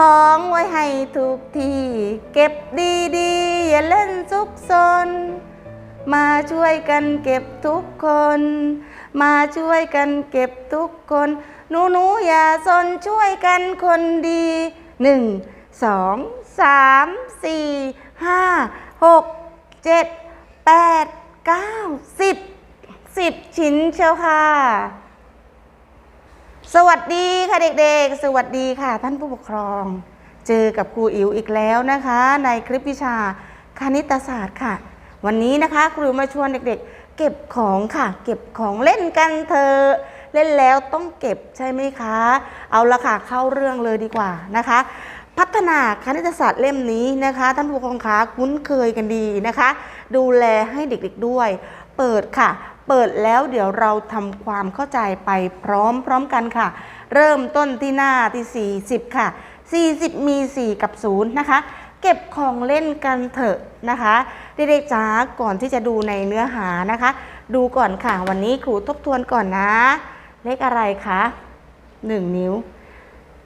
ของไว้ให้ทุกที่ เก็บดีๆ อย่าเล่นซุกซน มาช่วยกันเก็บทุกคน มาช่วยกันเก็บทุกคน หนูหนูๆอย่าสนช่วยกันคนดีหนึ่งสองสามสี่ห้าหกเจ็ดแปดเก้าสิบสิบชิ้นเชียวค่ะ สวัสดีค่ะเด็กๆ สวัสดีค่ะท่านผู้ปกครอง เจอกับครูอิ๋วอีกแล้วนะคะ ในคลิปวิชาคณิตศาสตร์ค่ะ วันนี้นะคะครูมาชวนเด็กๆ เก็บของค่ะ เก็บของเล่นกันเถอะเล่นแล้วต้องเก็บใช่ไหมคะ เอาละค่ะเข้าเรื่องเลยดีกว่านะคะ พัฒนาคณิตศาสตร์เล่มนี้นะคะ ท่านผู้ปกครองคะคุ้นเคยกันดีนะคะ ดูแลให้เด็กๆด้วย เปิดค่ะ เปิดแล้วเดี๋ยวเราทำความเข้าใจไปพร้อมๆกันค่ะ เริ่มต้นที่หน้าที่ 40 ค่ะ 40 มี 4 กับ 0 นะคะ เก็บของเล่นกันเถอะนะคะเด็กๆจ๋าก่อนที่จะดูในเนื้อหานะคะ ดูก่อนค่ะ วันนี้ครูทบทวนก่อนนะ เลขอะไรคะ1 นิ้ว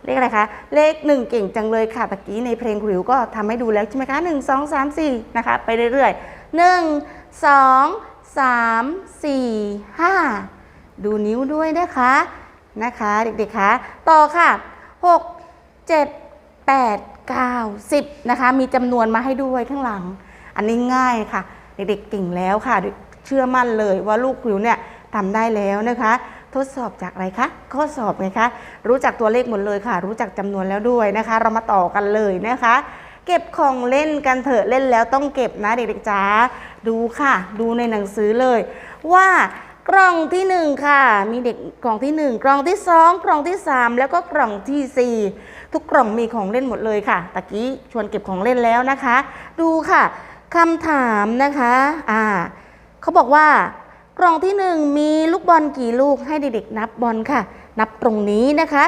เลขอะไรคะ เลข 1 เก่งจังเลยค่ะตะกี้ในเพลงครูก็ทำให้ดูแล้วใช่ไหมคะ 1 2 3 4 นะคะ ไปเรื่อยๆ 1 2 3 4 5 ดูนิ้วด้วยนะคะนะคะ เด็กๆคะต่อค่ะ 6 7 8 9 10นะคะ มีจำนวนมาให้ด้วยข้างหลัง อันนี้ง่ายค่ะ เด็กๆเก่งแล้วค่ะ เชื่อมั่นเลยว่าลูกครูเนี่ยทำได้แล้วนะคะ ทดสอบจากอะไรคะข้อสอบไงคะรู้จักตัวเลขหมดเลยค่ะ รู้จักจำนวนแล้วด้วยนะคะ เรามาต่อกันเลยนะคะ เก็บของเล่นกันเถอะเล่นแล้วต้องเก็บนะเด็กๆจ๋า ดูค่ะ ดูในหนังสือเลย ว่ากล่องที่หนึ่งค่ะ มีเด็กกล่องที่หนึ่งกล่องที่สองกล่องที่สามแล้วก็กล่องที่สี่ทุกกล่องมีของเล่นหมดเลยค่ะตะกี้ชวนเก็บของเล่นแล้วนะคะ ดูค่ะคำถามนะคะอ่าเขาบอกว่ากล่องที่หนึ่งมีลูกบอลกี่ลูกให้เด็กๆนับบอลค่ะ นับตรงนี้นะคะ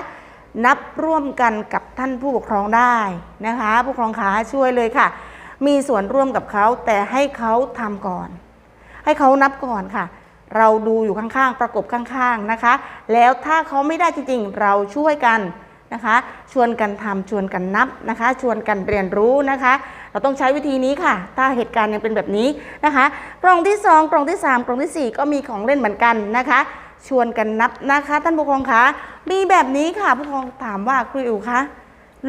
นับร่วมกันกับท่านผู้ปกครองได้นะคะ ผู้ปกครองขาช่วยเลยค่ะ มีส่วนร่วมกับเขาแต่ให้เขาทำก่อน ให้เขานับก่อนค่ะ เราดูอยู่ข้างๆ ประกบข้างๆนะคะ แล้วถ้าเขาไม่ได้จริงๆ เราช่วยกันนะคะ ชวนกันทำชวนกันนับนะคะ ชวนกันเรียนรู้นะคะ เราต้องใช้วิธีนี้ค่ะ ถ้าเหตุการณ์ยังเป็นแบบนี้นะคะกล่องที่ 2กล่องที่ 3กล่องทีสี่ 4 ก็มีของเล่นเหมือนกันนะคะชวนกันนับนะคะท่านผู้ปกครองคะมีแบบนี้ค่ะผู้ปกครองถามว่าครูอิ๋วคะ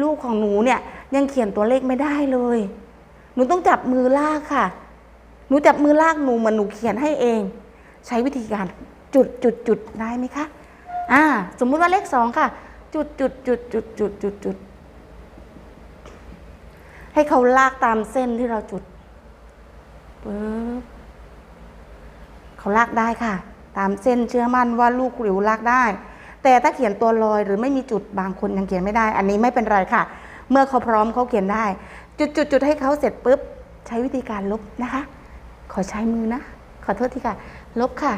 ลูกของหนูเนี่ยยังเขียนตัวเลขไม่ได้เลย นูต้องจับมือลากค่ะ หนูจับมือลากหนูมือนหนูเขียนให้เอง ใช้วิธีการจุดจุดจุดได้ไหมคะ อ่า สมมุติว่าเลขสองค่ะ จุดจุดจุดจุดจุดจุดจุด ให้เขาลากตามเส้นที่เราจุดปึ๊บเขาลากได้ค่ะ ตามเส้นเชื่อมั่นว่าลูกหลิวลากได้ แต่ถ้าเขียนตัวลอยหรือไม่มีจุดบางคนยังเขียนไม่ได้ อันนี้ไม่เป็นไรค่ะ เมื่อเขาพร้อมเขาเขียนได้ จุดจุดให้เขาเสร็จปุ๊บ ใช้วิธีการลบนะคะ ขอใช้มือนะ ขอโทษทีค่ะ ลบค่ะ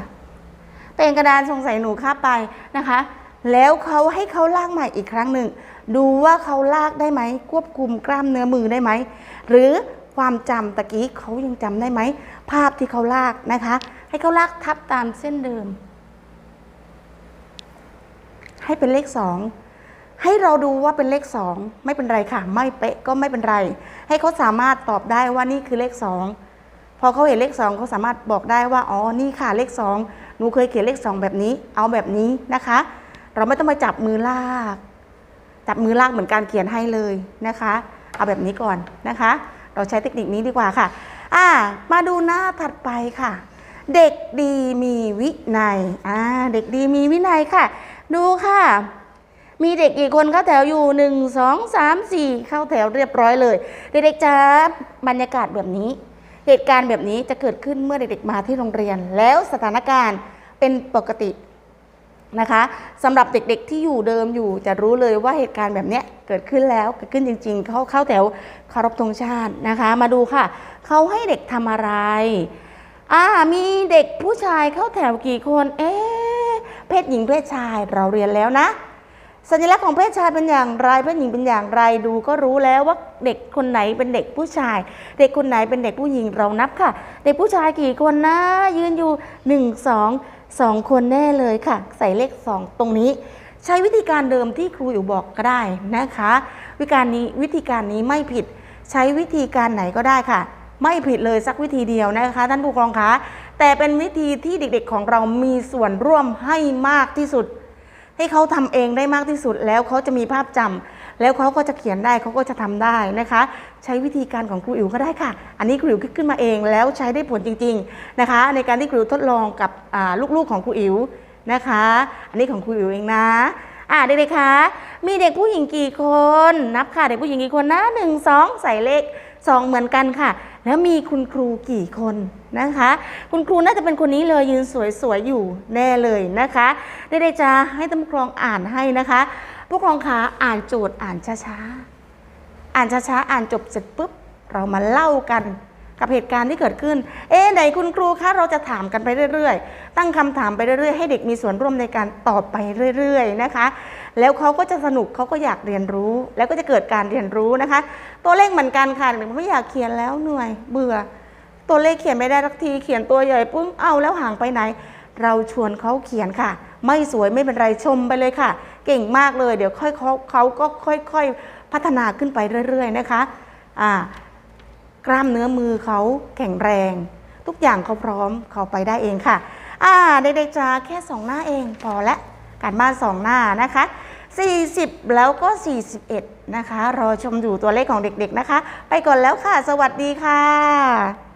เป็นกระดานสงสัยหนูคาไปนะคะ แล้วเขาให้เขาลากใหม่อีกครั้งหนึ่ง ดูว่าเขาลากได้ไหม ควบคุมกล้ามเนื้อมือได้ไหม หรือความจำตะกี้เขายังจำได้ไหม ภาพที่เขาลากนะคะ ให้เขาลากทับตามเส้นเดิม ให้เป็นเลขสองให้เราดูว่าเป็นเลขสองไม่เป็นไรค่ะ ไม่เป๊ะก็ไม่เป็นไร ให้เขาสามารถตอบได้ว่านี่คือเลขสองพอเขาเห็นเลขสองเขาสามารถบอกได้ว่าอ๋อนี่ค่ะเลขสองหนูเคยเขียนเลขสองแบบนี้ เอาแบบนี้นะคะ เราไม่ต้องมาจับมือลาก จับมือลากเหมือนการเขียนให้เลยนะคะ เอาแบบนี้ก่อนนะคะ เราใช้เทคนิคนี้ดีกว่าค่ะอ่ามาดูหน้าถัดไปค่ะ เด็กดีมีวินัยอ่าเด็กดีมีวินัยค่ะ ดูค่ะ มีเด็กกี่คนเข้าแถวอยู่หนึ่งสองสามสี่เข้าแถวเรียบร้อยเลย เด็กๆจ้าบรรยากาศแบบนี้ เหตุการณ์แบบนี้จะเกิดขึ้นเมื่อเด็กๆมาที่โรงเรียน แล้วสถานการณ์เป็นปกตินะคะสำหรับเด็กๆที่อยู่เดิมอยู่จะรู้เลยว่าเหตุการณ์แบบนี้เกิดขึ้นแล้วเกิดขึ้นจริง ๆ เขาเข้าแถวคารพธงชาตินะคะ มาดูค่ะ เขาให้เด็กทำอะไรอ่ามีเด็กผู้ชายเข้าแถวกี่คน เอ๊เพศหญิงเพศชายเราเรียนแล้วนะ สัญลักษณ์ของเพศชายเป็นอย่างไรเพศหญิงเป็นอย่างไรดูก็รู้แล้วว่าเด็กคนไหนเป็นเด็กผู้ชาย เด็กคนไหนเป็นเด็กผู้หญิงเรานับค่ะ เด็กผู้ชายกี่คนนะ ยืนอยู่หนึ่งสองสองคนแน่เลยค่ะ ใส่เลขสองตรงนี้ ใช้วิธีการเดิมที่ครูอยู่บอกก็ได้นะคะ วิการนี้วิธีการนี้ไม่ผิด ใช้วิธีการไหนก็ได้ค่ะ ไม่ผิดเลยสักวิธีเดียวนะคะท่านผู้ปกครองคะแต่เป็นวิธีที่เด็กๆของเรามีส่วนร่วมให้มากที่สุด ให้เขาทำเองได้มากที่สุด แล้วเขาจะมีภาพจำแล้วเขาก็จะเขียนได้เขาก็จะทำได้นะคะ ใช้วิธีการของครูอิ๋วก็ได้ค่ะ อันนี้ครูอิ๋วคิดขึ้นมาเองแล้วใช้ได้ผลจริง ๆนะคะ ในการที่ครูอิ๋วทดลองกับลูกๆของครูอิ๋วนะคะ อันนี้ของครูอิ๋วเองนะอ่าเด็กๆคะมีเด็กผู้หญิงกี่คนนับค่ะเด็กผู้หญิงกี่คนนะหนึ่งสองใส่เลข สองเหมือนกันค่ะ แล้วมีคุณครูกี่คนนะคะ คุณครูน่าจะเป็นคนนี้เลยยืนสวยๆอยู่แน่เลยนะคะได้ๆจะให้ท่านผู้ปกครองอ่านให้นะคะผู้ปกครองคะอ่านโจทย์อ่านช้าๆอ่านช้าๆอ่านจบเสร็จปุ๊บเรามาเล่ากัน กับเหตุการณ์ที่เกิดขึ้น เอ๊ไหนคุณครูคะเราจะถามกันไปเรื่อย ๆ ตั้งคำถามไปเรื่อย ๆ ให้เด็กมีส่วนร่วมในการตอบไปเรื่อย ๆ นะคะ แล้วเขาก็จะสนุกเขาก็อยากเรียนรู้ แล้วก็จะเกิดการเรียนรู้นะคะ ตัวเลขเหมือนกันค่ะเด็กไม่อยากเขียนแล้วเหนื่อย เบื่อ ตัวเลขเขียนไม่ได้สักทีเขียนตัวใหญ่ปุ้งเอาแล้วห่างไปไหน เราชวนเขาเขียนค่ะ ไม่สวยไม่เป็นไรชมไปเลยค่ะ เก่งมากเลย เดี๋ยวค่อยเขาเขาก็ค่อย ๆ พัฒนาขึ้นไปเรื่อย ๆ นะคะอ่า กล้ามเนื้อมือเขาแข็งแรง ทุกอย่างเขาพร้อมเขาไปได้เองค่ะ อ่าเด็กๆจ้าแค่สองหน้าเองพอละการบ้านสองหน้านะคะ 40 แล้วก็ 41 นะคะ รอชมอยู่ตัวเลขของเด็กๆนะคะ ไปก่อนแล้วค่ะ สวัสดีค่ะ